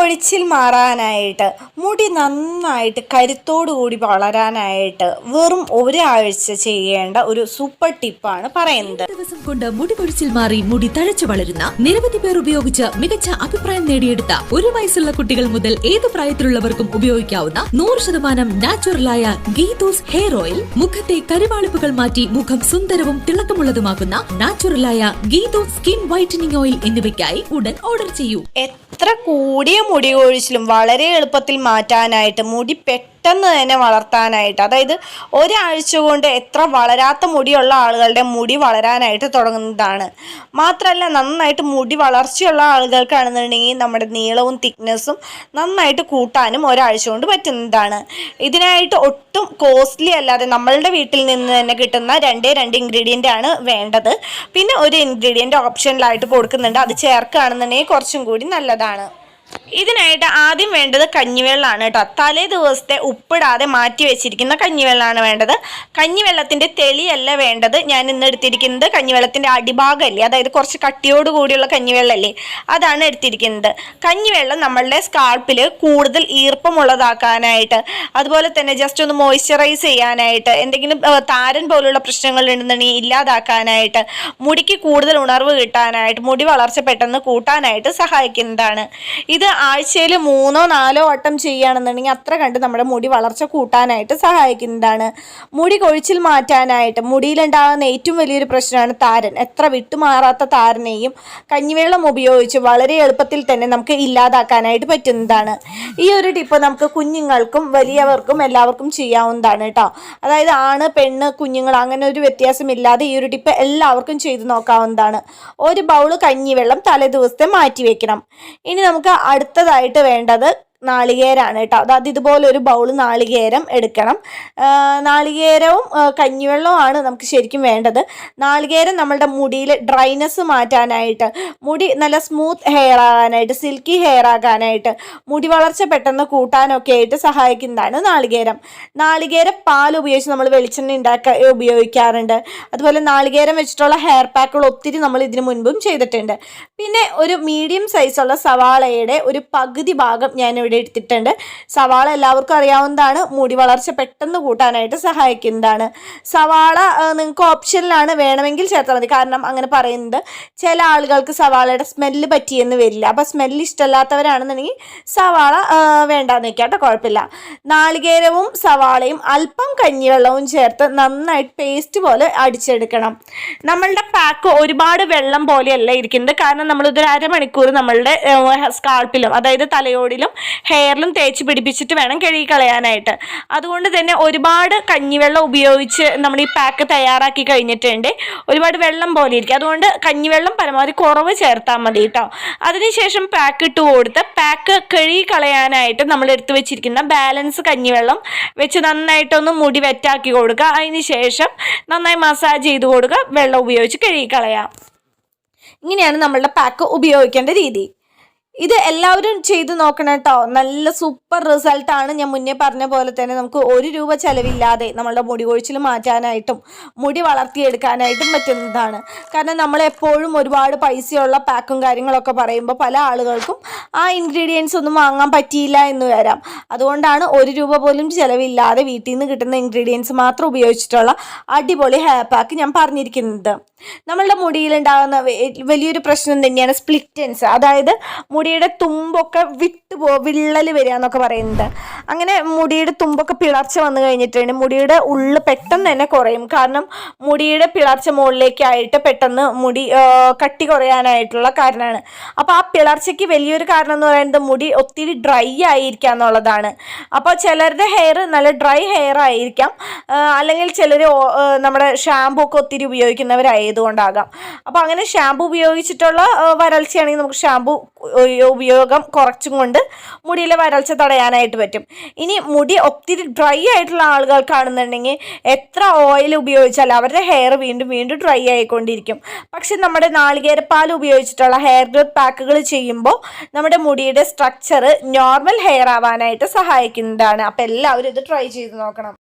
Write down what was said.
കൊഴിച്ചിൽ മാറാനായിട്ട് മുടി നന്നായിട്ട് കരുത്തോടു കൂടി വളരാനായിട്ട് വെറും ഒരാഴ്ച ചെയ്യേണ്ട ഒരു സൂപ്പർ ടിപ്പാണ് പറയുന്നത്. ദിവസം കൊണ്ട് മുടി കൊഴിച്ചിൽ മാറി മുടി തഴച്ചു വളരുന്ന നിരവധി പേർ ഉപയോഗിച്ച് മികച്ച അഭിപ്രായം നേടിയെടുത്ത ഒരു വയസ്സുള്ള കുട്ടികൾ മുതൽ ഏത് പ്രായത്തിലുള്ളവർക്കും ഉപയോഗിക്കാവുന്ന നൂറ് ശതമാനം നാച്ചുറലായ ഗീതൂസ് ഹെയർ ഓയിൽ മുഖത്തെ കരുവാളിപ്പുകൾ മാറ്റി മുഖം സുന്ദരവും തിളക്കമുള്ളതുമാക്കുന്ന നാച്ചുറലായ ഗീതൂസ് സ്കിൻ വൈറ്റനിങ് ഓയിൽ എന്നിവയ്ക്കായി ഉടൻ ഓർഡർ ചെയ്യൂ. എത്ര കൂടിയ മുടി കൊഴിച്ചിലും വളരെ എളുപ്പത്തിൽ മാറ്റാനായിട്ട് മുടി പെട്ടെന്ന് തന്നെ വളർത്താനായിട്ട്. അതായത് ഒരാഴ്ച കൊണ്ട് എത്ര വളരാത്ത മുടിയുള്ള ആളുകളുടെ മുടി വളരാനായിട്ട് തുടങ്ങുന്നതാണ്. മാത്രമല്ല നന്നായിട്ട് മുടി വളർച്ചയുള്ള ആളുകൾക്കാണെന്നുണ്ടെങ്കിൽ നമ്മുടെ നീളവും തിക്നെസ്സും നന്നായിട്ട് കൂട്ടാനും ഒരാഴ്ച കൊണ്ട് പറ്റുന്നതാണ്. ഇതിനായിട്ട് ഒട്ടും കോസ്റ്റ്ലി അല്ലാതെ നമ്മളുടെ വീട്ടിൽ നിന്ന് തന്നെ കിട്ടുന്ന രണ്ടേ രണ്ട് ഇൻഗ്രീഡിയന്റ് ആണ് വേണ്ടത്. പിന്നെ ഒരു ഇൻഗ്രീഡിയന്റ് ഓപ്ഷനിലായിട്ട് കൊടുക്കുന്നുണ്ട്. അത് ചേർക്കുകയാണെന്നുണ്ടെങ്കിൽ കുറച്ചും കൂടി നല്ലതാണ്. ഇതിനായിട്ട് ആദ്യം വേണ്ടത് കഞ്ഞിവെള്ളമാണ് കേട്ടോ. തലേ ദിവസത്തെ ഉപ്പിടാതെ മാറ്റി വെച്ചിരിക്കുന്ന കഞ്ഞിവെള്ളമാണ് വേണ്ടത്. കഞ്ഞിവെള്ളത്തിന്റെ തെളിയല്ല വേണ്ടത്. ഞാൻ ഇന്ന് എടുത്തിരിക്കുന്നത് കഞ്ഞിവെള്ളത്തിന്റെ അടിഭാഗമല്ലേ അതായത് കുറച്ച് കട്ടിയോട് കൂടിയുള്ള കഞ്ഞിവെള്ളമല്ലേ അതാണ് എടുത്തിരിക്കുന്നത്. കഞ്ഞിവെള്ളം നമ്മളുടെ സ്കാൾപ്പിൽ കൂടുതൽ ഈർപ്പമുള്ളതാക്കാനായിട്ട് അതുപോലെ തന്നെ ജസ്റ്റ് ഒന്ന് മോയ്സ്ചറൈസ് ചെയ്യാനായിട്ട് എന്തെങ്കിലും താരൻ പോലുള്ള പ്രശ്നങ്ങൾ ഉണ്ടെന്നുണ്ടെങ്കിൽ ഇല്ലാതാക്കാനായിട്ട് മുടിക്ക് കൂടുതൽ ഉണർവ് കിട്ടാനായിട്ട് മുടി വളർച്ച പെട്ടെന്ന് കൂട്ടാനായിട്ട് സഹായിക്കുന്നതാണ്. ഇത് ആഴ്ചയിൽ മൂന്നോ നാലോ വട്ടം ചെയ്യുകയാണെന്നുണ്ടെങ്കിൽ അത്ര കണ്ട് നമ്മുടെ മുടി വളർച്ച കൂട്ടാനായിട്ട് സഹായിക്കുന്നതാണ്. മുടി കൊഴിച്ചിൽ മാറ്റാനായിട്ട് മുടിയിലുണ്ടാകുന്ന ഏറ്റവും വലിയൊരു പ്രശ്നമാണ് താരൻ. എത്ര വിട്ടുമാറാത്ത താരനെയും കഞ്ഞിവെള്ളം ഉപയോഗിച്ച് വളരെ എളുപ്പത്തിൽ തന്നെ നമുക്ക് ഇല്ലാതാക്കാനായിട്ട് പറ്റുന്നതാണ്. ഈ ഒരു ടിപ്പ് നമുക്ക് കുഞ്ഞുങ്ങൾക്കും വലിയവർക്കും എല്ലാവർക്കും ചെയ്യാവുന്നതാണ് കേട്ടോ. അതായത് ആണ് പെണ്ണ് കുഞ്ഞുങ്ങൾ അങ്ങനെ ഒരു വ്യത്യാസമില്ലാതെ ഈ ഒരു ടിപ്പ് എല്ലാവർക്കും ചെയ്തു നോക്കാവുന്നതാണ്. ഒരു ബൗൾ കഞ്ഞിവെള്ളം തലേ ദിവസത്തെ മാറ്റി വെക്കണം ഇനി നമുക്ക് അടുത്തതായിട്ട് വേണ്ടത് നാളികേരമാണ് കേട്ടോ. അതായത് ഇതുപോലെ ഒരു ബൗൾ നാളികേരം എടുക്കണം. നാളികേരവും കഞ്ഞിവെള്ളവും കഞ്ഞിവെള്ളവുമാണ് നമുക്ക് ശരിക്കും വേണ്ടത്. നാളികേരം നമ്മളുടെ മുടിയിൽ ഡ്രൈനെസ് മാറ്റാനായിട്ട് മുടി നല്ല സ്മൂത്ത് ഹെയർ ആകാനായിട്ട് സിൽക്കി ഹെയർ ആകാനായിട്ട് മുടി വളർച്ച പെട്ടെന്ന് കൂട്ടാനൊക്കെ ആയിട്ട് സഹായിക്കുന്നതാണ് നാളികേരം. നാളികേര പാൽ ഉപയോഗിച്ച് നമ്മൾ വെളിച്ചെണ്ണ ഉണ്ടാക്കാൻ ഉപയോഗിക്കാറുണ്ട്. അതുപോലെ നാളികേരം വെച്ചിട്ടുള്ള ഹെയർ പാക്കുകൾ ഒത്തിരി നമ്മൾ ഇതിനു മുൻപും ചെയ്തിട്ടുണ്ട്. പിന്നെ ഒരു മീഡിയം സൈസുള്ള സവാളയുടെ ഒരു പകുതി ഭാഗം ഞാൻ ഇവിടെ എടുത്തിട്ടുണ്ട്. സവാള എല്ലാവർക്കും അറിയാവുന്നതാണ്. മുടി വളർച്ച പെട്ടെന്ന് കൂട്ടാനായിട്ട് സഹായിക്കുന്നതാണ്. സവാള നിങ്ങൾക്ക് ഓപ്ഷനിലാണ് വേണമെങ്കിൽ ചേർത്താൽ മതി. കാരണം അങ്ങനെ പറയുന്നത് ചില ആളുകൾക്ക് സവാളയുടെ സ്മെല്ല് പറ്റിയെന്ന് വരില്ല. അപ്പോൾ സ്മെല്ല് ഇഷ്ടമല്ലാത്തവരാണെന്നുണ്ടെങ്കിൽ സവാള വേണ്ടാന്ന് വെക്കാം കുഴപ്പമില്ല. നാളികേരവും സവാളയും അല്പം കഞ്ഞിവെള്ളവും ചേർത്ത് നന്നായിട്ട് പേസ്റ്റ് പോലെ അടിച്ചെടുക്കണം. നമ്മളുടെ പാക്ക് ഒരുപാട് വെള്ളം പോലെയല്ല ഇരിക്കുന്നത്. കാരണം നമ്മളിതൊരു അരമണിക്കൂർ നമ്മളുടെ സ്കാൾപ്പിലും അതായത് തലയോടിലും ഹെയറിലും തേച്ച് പിടിപ്പിച്ചിട്ട് വേണം കഴുകി കളയാനായിട്ട്. അതുകൊണ്ട് തന്നെ ഒരുപാട് കഞ്ഞിവെള്ളം ഉപയോഗിച്ച് നമ്മൾ ഈ പാക്ക് തയ്യാറാക്കി കഴിഞ്ഞിട്ടുണ്ട്. ഒരുപാട് വെള്ളം പോലെ ഇരിക്കും. അതുകൊണ്ട് കഞ്ഞിവെള്ളം പരമാവധി കുറവ് ചേർത്താൽ മതി കേട്ടോ അതിനുശേഷം പാക്ക് ഇട്ട് കൊടുത്ത് പാക്ക് കഴുകി കളയാനായിട്ട് നമ്മൾ എടുത്തു വെച്ചിരിക്കുന്ന ബാലൻസ് കഞ്ഞിവെള്ളം വെച്ച് നന്നായിട്ടൊന്ന് മുടി വെറ്റാക്കി കൊടുക്കുക. അതിന് ശേഷം നന്നായി മസാജ് ചെയ്ത് കൊടുക്കുക. വെള്ളം ഉപയോഗിച്ച് കഴുകി കളയാം. ഇങ്ങനെയാണ് നമ്മളുടെ പാക്ക് ഉപയോഗിക്കേണ്ട രീതി. ഇത് എല്ലാവരും ചെയ്ത് നോക്കണം കേട്ടോ. നല്ല സൂപ്പർ റിസൾട്ടാണ് ഞാൻ മുന്നേ പറഞ്ഞ പോലെ തന്നെ നമുക്ക് ഒരു രൂപ ചെലവില്ലാതെ നമ്മളുടെ മുടി കൊഴിച്ചിൽ മാറ്റാനായിട്ടും മുടി വളർത്തിയെടുക്കാനായിട്ടും പറ്റുന്നതാണ്. കാരണം നമ്മൾ എപ്പോഴും ഒരുപാട് പൈസയുള്ള പാക്കും കാര്യങ്ങളൊക്കെ പറയുമ്പോൾ പല ആളുകൾക്കും ആ ഇൻഗ്രീഡിയൻസ് ഒന്നും വാങ്ങാൻ പറ്റിയില്ല എന്ന് വരാം. അതുകൊണ്ടാണ് ഒരു രൂപ പോലും ചിലവില്ലാതെ വീട്ടിൽ നിന്ന് കിട്ടുന്ന ഇൻഗ്രീഡിയൻസ് മാത്രം ഉപയോഗിച്ചിട്ടുള്ള അടിപൊളി ഹെയർ പാക്ക് ഞാൻ പറഞ്ഞിരിക്കുന്നത്. നമ്മളുടെ മുടിയിൽ ഉണ്ടാകുന്ന വലിയൊരു പ്രശ്നം തന്നെയാണ് സ്പ്ലിറ്റൻസ് അതായത് മുടിയുടെ തുമ്പൊക്കെ വിട്ടു പോ വിള്ളൽ വരിക എന്നൊക്കെ പറയുന്നത്. അങ്ങനെ മുടിയുടെ തുമ്പൊക്കെ പിളർച്ച വന്നു കഴിഞ്ഞിട്ടുണ്ട്. മുടിയുടെ ഉള്ളു പെട്ടെന്ന് തന്നെ കുറയും. കാരണം മുടിയുടെ പിളർച്ച മുകളിലേക്കായിട്ട് പെട്ടെന്ന് മുടി കട്ടി കുറയാനായിട്ടുള്ള കാരണമാണ്. അപ്പോൾ ആ പിളർച്ചയ്ക്ക് വലിയൊരു കാരണം എന്ന് പറയുന്നത് മുടി ഒത്തിരി ഡ്രൈ ആയിരിക്കുക എന്നുള്ളതാണ്. അപ്പോൾ ചിലരുടെ ഹെയർ നല്ല ഡ്രൈ ഹെയർ ആയിരിക്കാം. അല്ലെങ്കിൽ ചിലർ നമ്മുടെ ഷാമ്പൂ ഒക്കെ ഒത്തിരി ഉപയോഗിക്കുന്നവരായതുകൊണ്ടാകാം. അപ്പോൾ അങ്ങനെ ഷാമ്പൂ ഉപയോഗിച്ചിട്ടുള്ള വരൾച്ചയാണെങ്കിൽ നമുക്ക് ഷാമ്പൂ ഉപയോഗം കുറച്ചും കൊണ്ട് മുടിയിലെ വരൾച്ച തടയാനായിട്ട് പറ്റും. ഇനി മുടി ഒത്തിരി ഡ്രൈ ആയിട്ടുള്ള ആളുകൾക്കാണെന്നുണ്ടെങ്കിൽ എത്ര ഓയിൽ ഉപയോഗിച്ചാലും അവരുടെ ഹെയർ വീണ്ടും വീണ്ടും ഡ്രൈ ആയിക്കൊണ്ടിരിക്കും. പക്ഷെ നമ്മുടെ നാളികേരപ്പാൽ ഉപയോഗിച്ചിട്ടുള്ള ഹെയർ ഗ്രോത്ത് പാക്കുകൾ ചെയ്യുമ്പോൾ നമ്മുടെ മുടിയുടെ സ്ട്രക്ചർ നോർമൽ ഹെയർ ആവാനായിട്ട് സഹായിക്കുന്നതാണ്. അപ്പോൾ എല്ലാവരും ഇത് ട്രൈ ചെയ്ത് നോക്കണം.